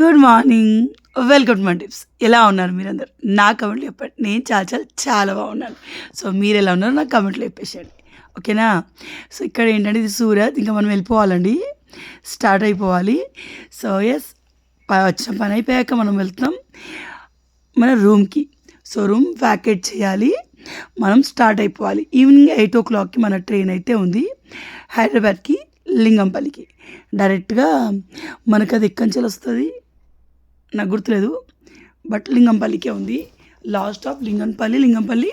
Good morning welcome to my tips ఎలా ఉన్నారు మీరందరు? నా కమెంట్లు చెప్పండి. నేను చాలా చాలా చాలా బాగున్నాను. సో మీరు ఎలా ఉన్నారో నాకు కమెంట్లో చెప్పేసేయండి. ఓకేనా? సో ఇక్కడ ఏంటంటే ఇది సూరత్. ఇంకా మనం వెళ్ళిపోవాలండి. స్టార్ట్ అయిపోవాలి. సో ఎస్ వచ్చిన పని అయిపోయాక మనం వెళ్తున్నాం మన రూమ్కి సో రూమ్ ప్యాకెట్ చేయాలి. మనం స్టార్ట్ అయిపోవాలి. ఈవినింగ్ ఎయిట్ ఓ క్లాక్కి మన ట్రైన్ అయితే ఉంది. హైదరాబాద్కి లింగంపల్లికి డైరెక్ట్గా మనకు అది ఎక్కడి నుంచి వస్తుంది? నాకు గుర్తులేదు. బట్ లింగంపల్లికే ఉంది. లాస్ట్ ఆఫ్ లింగంపల్లి లింగంపల్లి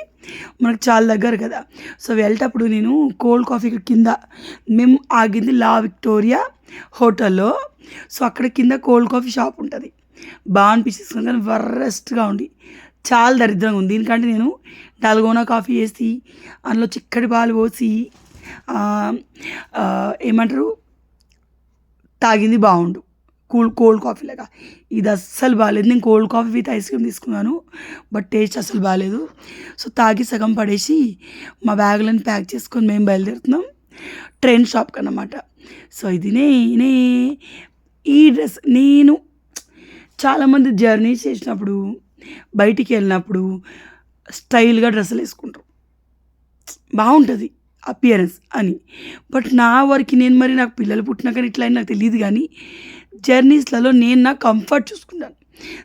మనకు చాలా దగ్గర కదా. సో వెళ్ళేటప్పుడు నేను కోల్డ్ కాఫీ కింద మేము ఆగింది లా విక్టోరియా హోటల్లో. సో అక్కడ కింద కోల్డ్ కాఫీ షాప్ ఉంటుంది. బాగా అనిపించేస్తుంది కానీ వర్రెస్ట్గా ఉంది చాలా దరిద్రంగా ఉంది. ఎందుకంటే నేను డల్గోనా కాఫీ వేసి అందులో చిక్కటి పాలు పోసి ఏమంటారు? తాగింది బాగుండు. కూల్ కోల్డ్ కాఫీ లాగా ఇది అస్సలు బాగాలేదు నేను cold coffee with ice cream తీసుకున్నాను బట్ టేస్ట్ అస్సలు బాగాలేదు సో తాగి సగం పడేసి మా బ్యాగులను ప్యాక్ చేసుకొని మేము బయలుదేరుతున్నాం. ట్రైన్ షాప్కి అన్నమాట. సో ఇది నేనే ఈ డ్రెస్ నేను చాలామంది జర్నీ చేసినప్పుడు బయటికి వెళ్ళినప్పుడు స్టైల్గా డ్రెస్సులు వేసుకుంటారు. బాగుంటుంది అపియరెన్స్ అని. బట్ నా వరకు నేను మరి నాకు పిల్లలు పుట్టినాక ఇట్లా అని నాకు తెలియదు కానీ జర్నీస్లలో నేను నా కంఫర్ట్ చూసుకున్నాను.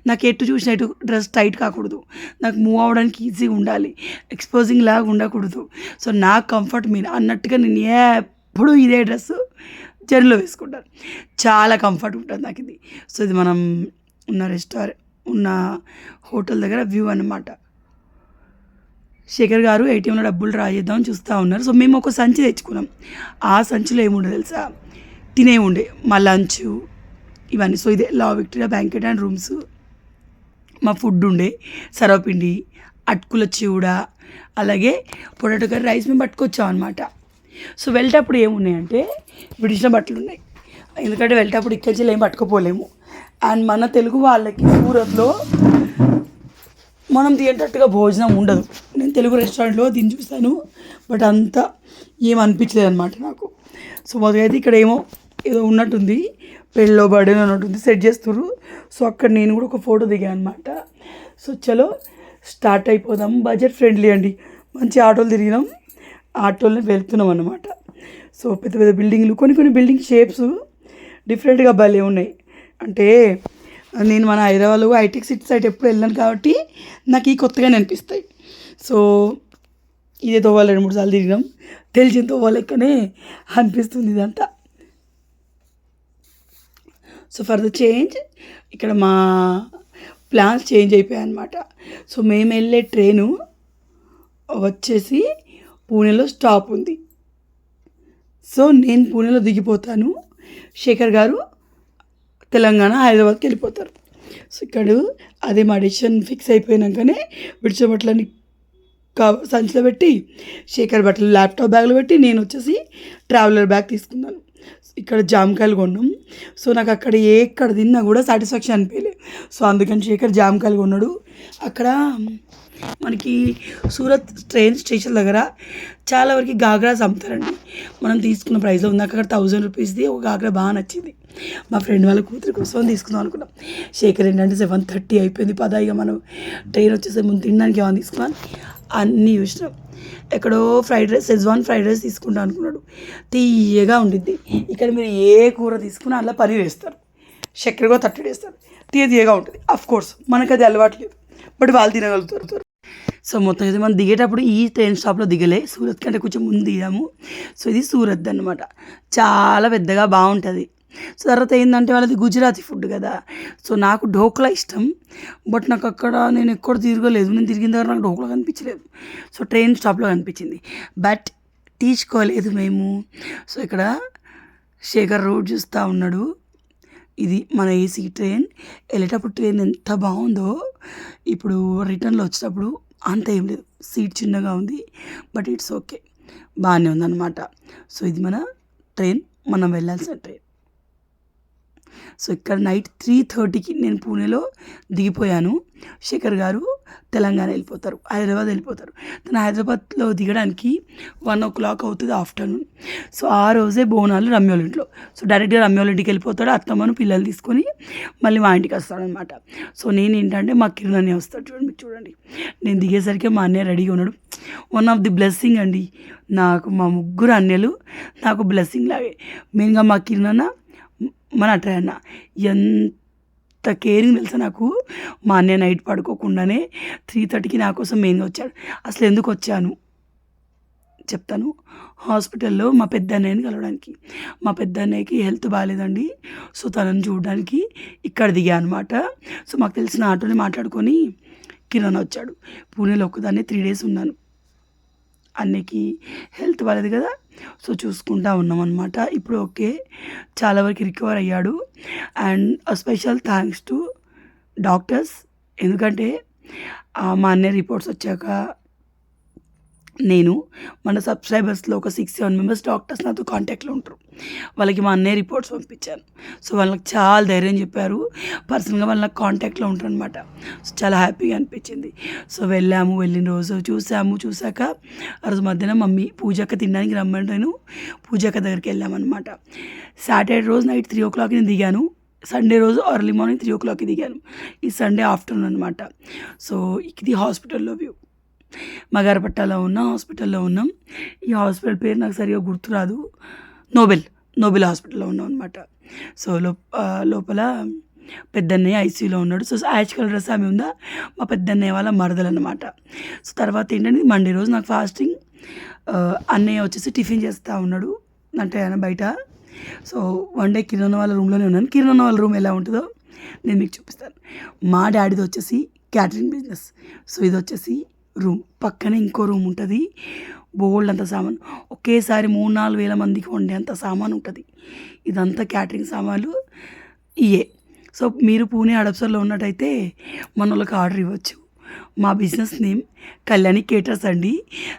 నాకు ఎటు చూసిన ఎటు డ్రెస్ టైట్ కాకూడదు. నాకు మూవ్ అవ్వడానికి ఈజీగా ఉండాలి. ఎక్స్పోజింగ్ లాగా ఉండకూడదు. సో నా కంఫర్ట్ మీరు అన్నట్టుగా నేను ఎప్పుడు ఇదే డ్రెస్ జర్నీలో వేసుకుంటాను. చాలా కంఫర్ట్ ఉంటుంది నాకు ఇది. సో ఇది మనం ఉన్న రెస్టారెంట్ ఉన్న హోటల్ దగ్గర వ్యూ అన్నమాట. శేఖర్ గారు ఏటీఎంలో డబ్బులు డ్రా చేద్దామని చూస్తూ ఉన్నారు. సో మేము ఒక సంచి తెచ్చుకున్నాం. ఆ సంచిలో ఏముండే తెలుసా? తినే ఉండే మా లంచ్ ఇవన్నీ. సో ఇదే లా విక్టోరియా బ్యాంకెట్ అండ్ రూమ్స్ మా ఫుడ్ ఉండే. సర్వపిండి అటుకుల చివుడ అలాగే పొటాటో కర్రీ రైస్ మేము పట్టుకొచ్చాం అనమాట సో వెళ్ళేటప్పుడు ఏమున్నాయంటే ఇప్పుడు బట్టలు ఉన్నాయి. ఎందుకంటే వెళ్ళేటప్పుడు ఇక్కడి నుంచి ఏం పట్టుకోపోలేము. అండ్ మన తెలుగు వాళ్ళకి సూరత్లో మనం తినేటట్టుగా భోజనం ఉండదు. నేను తెలుగు రెస్టారెంట్లో దీన్ని చూస్తాను బట్ అంత ఏం అనిపించలేదు అనమాట నాకు. సో మొదలైతే ఇక్కడ ఏమో ఏదో ఉన్నట్టుంది. పెళ్ళిలో బర్త్డే ఉన్నట్టుంది సెట్ చేస్తున్నారు సో అక్కడ నేను కూడా ఒక ఫోటో దిగాను అనమాట సో చలో స్టార్ట్ అయిపోదాం. బడ్జెట్ ఫ్రెండ్లీ అండి. మంచి ఆటోలు తిరిగినాం. ఆటోలో వెళ్తున్నాం అనమాట సో పెద్ద పెద్ద బిల్డింగ్లు కొన్ని కొన్ని బిల్డింగ్ షేప్స్ డిఫరెంట్గా భలే ఉన్నాయి. అంటే నేను మన హైదరాబాద్లో హైటెక్ సిటీ సైడ్ ఎప్పుడు వెళ్ళాను కాబట్టి నాకు ఈ కొత్తగానే అనిపిస్తాయి. సో ఇదే తోవాలి రెండు మూడు సార్లు తిరిగినాం. తెలిసిన తోవాలెక్కనే అనిపిస్తుంది ఇదంతా. సో ఫర్ ద చేంజ్ ఇక్కడ మా ప్లాన్స్ చేంజ్ అయిపోయాయి అనమాట సో మేము వెళ్ళే ట్రైను వచ్చేసి పూణేలో స్టాప్ ఉంది. సో నేను పూణేలో దిగిపోతాను. శేఖర్ గారు తెలంగాణ హైదరాబాద్కి వెళ్ళిపోతారు. సో ఇక్కడ అదే మా డెసిషన్ ఫిక్స్ అయిపోయినాకనే విడిచిబట్టలని కా సంచిలో పెట్టి శేఖర్ బట్టలు ల్యాప్టాప్ బ్యాగ్లో పెట్టి నేను వచ్చేసి ట్రావెలర్ బ్యాగ్ తీసుకున్నాను. ఇక్కడ జామకాయలు కొన్నాం. సో నాకు అక్కడ ఏ ఎక్కడ తిన్నా కూడా సాటిస్ఫాక్షన్ అనిపించలేదు సో అందుకని శేఖర్ జామకాయలు కొన్నాడు. అక్కడ మనకి సూరత్ ట్రైన్ స్టేషన్ దగ్గర చాలా వరకు గాగ్రాస్ అమ్ముతారండి. మనం తీసుకున్న ప్రైస్లో ఉంది. అక్కడ థౌజండ్ రూపీస్ది ఒక గాగ్రా బాగా నచ్చింది. మా ఫ్రెండ్ వాళ్ళ కూతురు కోసం తీసుకుందాం అనుకున్నాం. శేఖర్ ఏంటంటే సెవెన్ థర్టీ అయిపోయింది. పద ఇక మనం ట్రైన్ వచ్చేసే ముందు తినడానికి ఏమైనా తీసుకున్నాం. అన్నీ చూసినాం ఎక్కడో fried rice Schezwan fried rice తీసుకుంటా అనుకున్నాడు. తీయగా ఉండిద్ది. ఇక్కడ మీరు ఏ కూర తీసుకున్నా అలా పని వేస్తారు. చక్కెరగా తట్టడి వేస్తారు. తీయ తీయగా ఉంటుంది. అఫ్ కోర్స్ మనకు అది అలవాటు లేదు. బట్ వాళ్ళు తినగలుగుతారు సో మొత్తం అయితే మనం దిగేటప్పుడు ఈ ట్రైన్ స్టాప్లో దిగలే. సూరత్ కంటే కొంచెం ముందు దిగాము. సో ఇది సూరత్ అనమాట చాలా పెద్దగా బాగుంటుంది. సో తర్వాత ఏంటంటే వాళ్ళది గుజరాతీ ఫుడ్ కదా. సో నాకు ఢోక్లా ఇష్టం. బట్ నాకు అక్కడ నేను ఎక్కడ తిరగలేదు. నేను తిరిగిన దగ్గర నాకు ఢోక్లా కనిపించలేదు. సో ట్రైన్ స్టాప్లో కనిపించింది. బట్ తీసుకోలేదు మేము. సో ఇక్కడ శేఖర్ రోడ్ చూస్తూ ఉన్నాడు. ఇది మన ఏసీ ట్రైన్. వెళ్ళేటప్పుడు ట్రైన్ ఎంత బాగుందో. ఇప్పుడు రిటర్న్లో వచ్చేటప్పుడు అంత ఏం లేదు. సీట్ చిన్నగా ఉంది. But it's okay. బాగానే ఉందన్నమాట. సో ఇది మన ట్రైన్. మనం వెళ్ళాల్సిన ట్రైన్. సో ఇక్కడ నైట్ త్రీ థర్టీకి నేను పూణేలో దిగిపోయాను. శేఖర్ గారు తెలంగాణ వెళ్ళిపోతారు హైదరాబాద్ వెళ్ళిపోతారు. తను హైదరాబాద్లో దిగడానికి వన్ ఓ క్లాక్ అవుతుంది ఆఫ్టర్నూన్ సో ఆ రోజే బోనాలు రమ్యోల ఇంట్లో. సో డైరెక్ట్గా రమ్యోల ఇంటికి వెళ్ళిపోతాడు అత్తమ్మను పిల్లలు తీసుకొని మళ్ళీ మా ఇంటికి వస్తాడనమాట సో నేను ఏంటంటే మా కిరణ్ వస్తాడు చూడండి చూడండి. నేను దిగేసరికి మా అన్నయ్య రెడీగా ఉన్నాడు. వన్ ఆఫ్ ది బ్లెస్సింగ్ అండి. నాకు మా ముగ్గురు అన్నయ్యలు నాకు బ్లెస్సింగ్ లాగే. మెయిన్గా మా కిరణ్ మన అట్రా అన్న ఎంత కేరింగ్ తెలుసా నాకు? మా అన్నయ్య నైట్ పడుకోకుండానే త్రీ థర్టీకి నా కోసం మెయిన్గా వచ్చాడు. అసలు ఎందుకు వచ్చాను? చెప్తాను. హాస్పిటల్లో మా పెద్ద అన్నయ్యని కలవడానికి. మా పెద్ద అన్నయ్యకి హెల్త్ బాగాలేదండి సో తనని చూడడానికి ఇక్కడ దిగా అనమాట సో మాకు తెలిసిన ఆటోని మాట్లాడుకొని కిరణ్ వచ్చాడు. పూణేలో ఒక్కదాన్నే త్రీ డేస్ ఉన్నాను. అన్నయ్యకి హెల్త్ బాగాలేదు కదా? సో చూసుకుంటా ఉన్నాం అనమాట ఇప్పుడు ఓకే చాలా వరకు రికవర్ అయ్యాడు. And special thanks to doctors ఎందుకంటే మా అన్నయ్య రిపోర్ట్స్ వచ్చాక నేను మన సబ్స్క్రైబర్స్లో ఒక సిక్స్ సెవెన్ మెంబర్స్ డాక్టర్స్ నాతో కాంటాక్ట్లో ఉంటారు. వాళ్ళకి మా అన్నయ్య రిపోర్ట్స్ పంపించాను సో వాళ్ళకి చాలా ధైర్యం చెప్పారు. పర్సనల్గా వాళ్ళ కాంటాక్ట్లో ఉంటారు అనమాట సో చాలా హ్యాపీగా అనిపించింది. సో వెళ్ళాము వెళ్ళిన రోజు చూసాము చూసాక ఆ రోజు మధ్యాహ్నం మమ్మీ పూజక్క తినడానికి రమ్మంటాను పూజక్క దగ్గరికి వెళ్ళామన్నమాట. సాటర్డే రోజు నైట్ త్రీ ఓ క్లాక్ నేను దిగాను. సండే రోజు ఎర్లీ మార్నింగ్ త్రీ ఓ క్లాక్కి దిగాను. ఈ సండే ఆఫ్టర్నూన్ అనమాట సో ఇది హాస్పిటల్లో వ్యూ మగారపట్టాలో ఉన్న హాస్పిటల్లో ఉన్నాం. ఈ హాస్పిటల్ పేరు నాకు సరిగా గుర్తురాదు. నోబెల్ నోబెల్ హాస్పిటల్లో ఉన్నాం అనమాట సో లోపల పెద్దన్నయ్య ఐసీయూలో ఉన్నాడు. సో యాష్ కలర్ డ్రెస్ ఆమె ఉందా? మా పెద్దన్నయ్య వాళ్ళ మరదలు అనమాట సో తర్వాత ఏంటంటే మండే రోజు నాకు ఫాస్టింగ్. అన్నయ్య వచ్చేసి టిఫిన్ చేస్తూ ఉన్నాడు. అంటే ఆయన బయట. సో వన్ డే కిరణ్ వాళ్ళ రూమ్లోనే ఉన్నాను. కిరణ్ వాళ్ళ రూమ్ ఎలా ఉంటుందో నేను మీకు చూపిస్తాను. మా డాడీది వచ్చేసి క్యాటరింగ్ బిజినెస్. సో ఇది వచ్చేసి రూమ్ పక్కనే ఇంకో రూమ్ ఉంటుంది. బోల్డ్ అంత సామాన్ ఒకేసారి మూడు నాలుగు వేల మందికి వండే అంత సామాన్ ఉంటుంది. ఇదంతా క్యాటరింగ్ సామాన్లు ఇయే. సో మీరు పూణే హడప్సర్లో ఉన్నట్టయితే మన వాళ్ళకి ఆర్డర్ ఇవ్వచ్చు. మా బిజినెస్ నేమ్ కళ్యాణి కేటర్స్ అండి.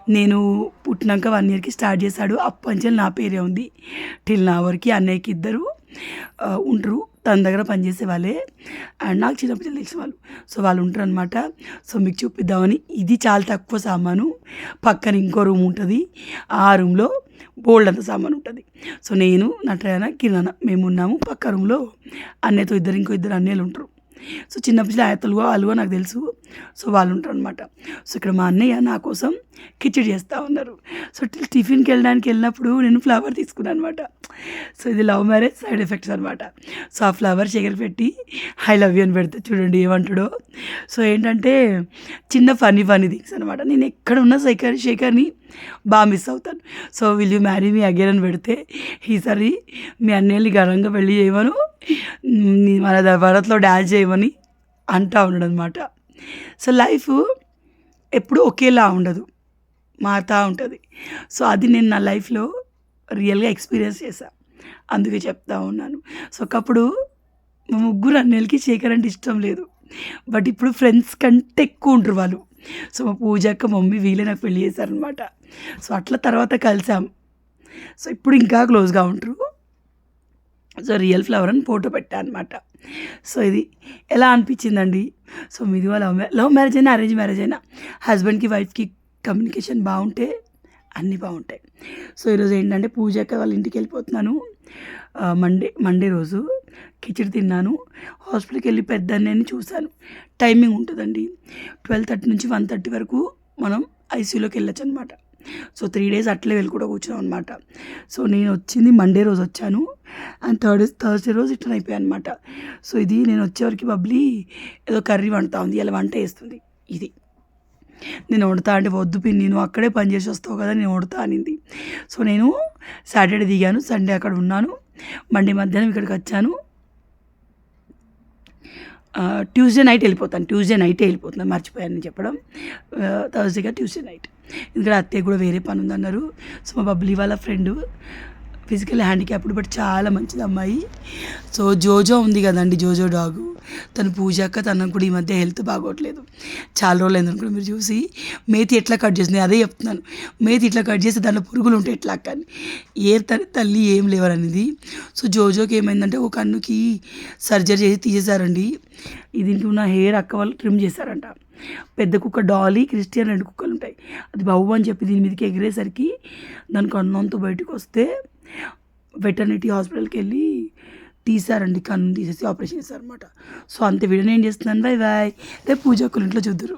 నేను పుట్టినాక వన్ ఇయర్కి స్టార్ట్ చేశాడు. అప్పంచెల్ నా పేరే ఉంది. టిల్ నా వరకు అన్నయ్యకి ఇద్దరు ఉంటారు తన దగ్గర పనిచేసే వాళ్ళే. అండ్ నాకు చిన్నప్పుడు తెలిసిన వాళ్ళు. సో వాళ్ళు ఉంటారు అనమాట సో మీకు చూపిద్దామని. ఇది చాలా తక్కువ సామాను. పక్కన ఇంకో రూమ్ ఉంటుంది. ఆ రూమ్లో బోల్డ్ అంత సామాన్ ఉంటుంది. సో నేను నటన కిరణ్ మేము ఉన్నాము. పక్క రూమ్లో అన్నయ్యతో ఇద్దరు ఇంకో ఇద్దరు అన్నయ్యలు ఉంటారు. సో చిన్నప్పుడు అయ్యతలుగా వాళ్ళుగా నాకు తెలుసు. సో వాళ్ళు ఉంటారు అనమాట సో ఇక్కడ మా అన్నయ్య నా కోసం కిచడి చేస్తూ ఉన్నారు. సో టిఫిన్కి వెళ్ళడానికి వెళ్ళినప్పుడు నేను ఫ్లవర్ తీసుకున్నాను అనమాట సో ఇది లవ్ మ్యారేజ్ సైడ్ ఎఫెక్ట్స్ అనమాట సో ఆ ఫ్లవర్ షేకర్ పెట్టి ఐ లవ్ యూ అని పెడితే చూడండి ఏమంటాడో. సో ఏంటంటే చిన్న ఫనీ ఫనీ థింగ్స్ అనమాట నేను ఎక్కడ ఉన్న శేఖర్ శేఖర్ని బాగా మిస్ అవుతాను. So will you marry me again అని పెడితే ఈసారి మీ అన్నయ్యని ఘనంగా పెళ్ళి చేయమను. మన భరత్లో డ్యాన్స్ చేయమని అంటా ఉన్నాడు అనమాట సో లైఫ్ ఎప్పుడు ఒకేలా ఉండదు మారుతూ ఉంటుంది. సో అది నేను నా లైఫ్లో రియల్గా ఎక్స్పీరియన్స్ చేశాను అందుకే చెప్తా ఉన్నాను. సో ఒకప్పుడు మా ముగ్గురు అన్నయ్యలకి శేఖర్ అంటే ఇష్టం లేదు. బట్ ఇప్పుడు ఫ్రెండ్స్ కంటే ఎక్కువ ఉంటారు వాళ్ళు. సో మా పూజక్క మమ్మీ వీళ్ళే నాకు పెళ్ళి చేశారనమాట సో అట్లా తర్వాత కలిసాం. సో ఇప్పుడు ఇంకా క్లోజ్గా ఉంటారు సో రియల్ ఫ్లవర్ అని ఫోటో పెట్టా అనమాట సో ఇది ఎలా అనిపించిందండి? సో మీది లవ్ లవ్ మ్యారేజ్ అయినా అరేంజ్ మ్యారేజ్ అయినా హస్బెండ్కి వైఫ్కి కమ్యూనికేషన్ బాగుంటే అన్నీ బాగుంటాయి. సో ఈరోజు ఏంటంటే పూజక్క వాళ్ళ ఇంటికి వెళ్ళిపోతున్నాను. మండే మండే రోజు కిచిడి తిన్నాను. హాస్పిటల్కి వెళ్ళి పెద్ద అన్నయ్యని చూశాను. టైమింగ్ ఉంటుందండి. ట్వెల్వ్ థర్టీ నుంచి వన్ థర్టీ వరకు మనం ఐసీయూలోకి వెళ్ళొచ్చు అనమాట సో త్రీ డేస్ అట్లే వెళ్ళి కూడా కూర్చున్నాం అనమాట సో నేను వచ్చింది మండే రోజు వచ్చాను. అండ్ థర్డ్ థర్స్డే రోజు ఇట్లా అయిపోయాను అనమాట. సో ఇది నేను వచ్చేవరకు బబ్లీ ఏదో కర్రీ వండుతా ఉంది. ఇలా వంట వేస్తుంది ఇది. నేను వండుతా అంటే వద్దు పిన్ని నేను అక్కడే పని చేసి వస్తావు కదా నేను వండుతా అనింది. సో నేను సాటర్డే దిగాను సండే అక్కడ ఉన్నాను. మండే మధ్యాహ్నం ఇక్కడికి వచ్చాను. ట్యూస్డే నైట్ వెళ్ళిపోతాను. ట్యూస్డే నైటే వెళ్ళిపోతున్నాను మర్చిపోయాను చెప్పడం. థర్స్డేగా ట్యూస్డే నైట్. ఎందుకంటే అత్తయ్య కూడా వేరే పని ఉందన్నారు సో మా బబ్లీ వాళ్ళ ఫ్రెండ్. ఫిజికల్ హ్యాండిక్యాప్డ్ బట్ చాలా మంచిది అమ్మాయి. సో జోజో ఉంది కదండి జోజో డాగు. తను పూజ అక్క తనకు కూడా ఈ మధ్య హెల్త్ బాగోట్లేదు. చాలా రోజులు అయింది అనుకుంటే మీరు చూసి. మేతి ఎట్లా కట్ చేసింది అదే చెప్తున్నాను. మేతి ఇట్లా కట్ చేస్తే దాంట్లో పురుగులు ఉంటాయి ఎట్లా కానీ ఏ తల్లి తల్లి ఏం లేవరనేది. సో జోజోకి ఏమైందంటే ఒక కన్నుకి సర్జరీ చేసి తీసేశారండి. దీనికి ఉన్న హెయిర్ అక్క వాళ్ళు ట్రిమ్ చేశారంట. పెద్ద కుక్క డాలీ క్రిస్టియన్ రెండు కుక్కలు ఉంటాయి. అది బాబు అని చెప్పి దీని మీదకి ఎగిరేసరికి దానికి అన్నంతో బయటకు వస్తే వెటర్నిటీ హాస్పిటల్కి వెళ్ళి తీసారండి కన్ను తీసేసి ఆపరేషన్ చేశారనమాట సో అంతే వీడియో నేను చేస్తున్నాను? బాయ్ బాయ్ రేపు పూజ ఒక్కరి ఇంట్లో చూద్దరు.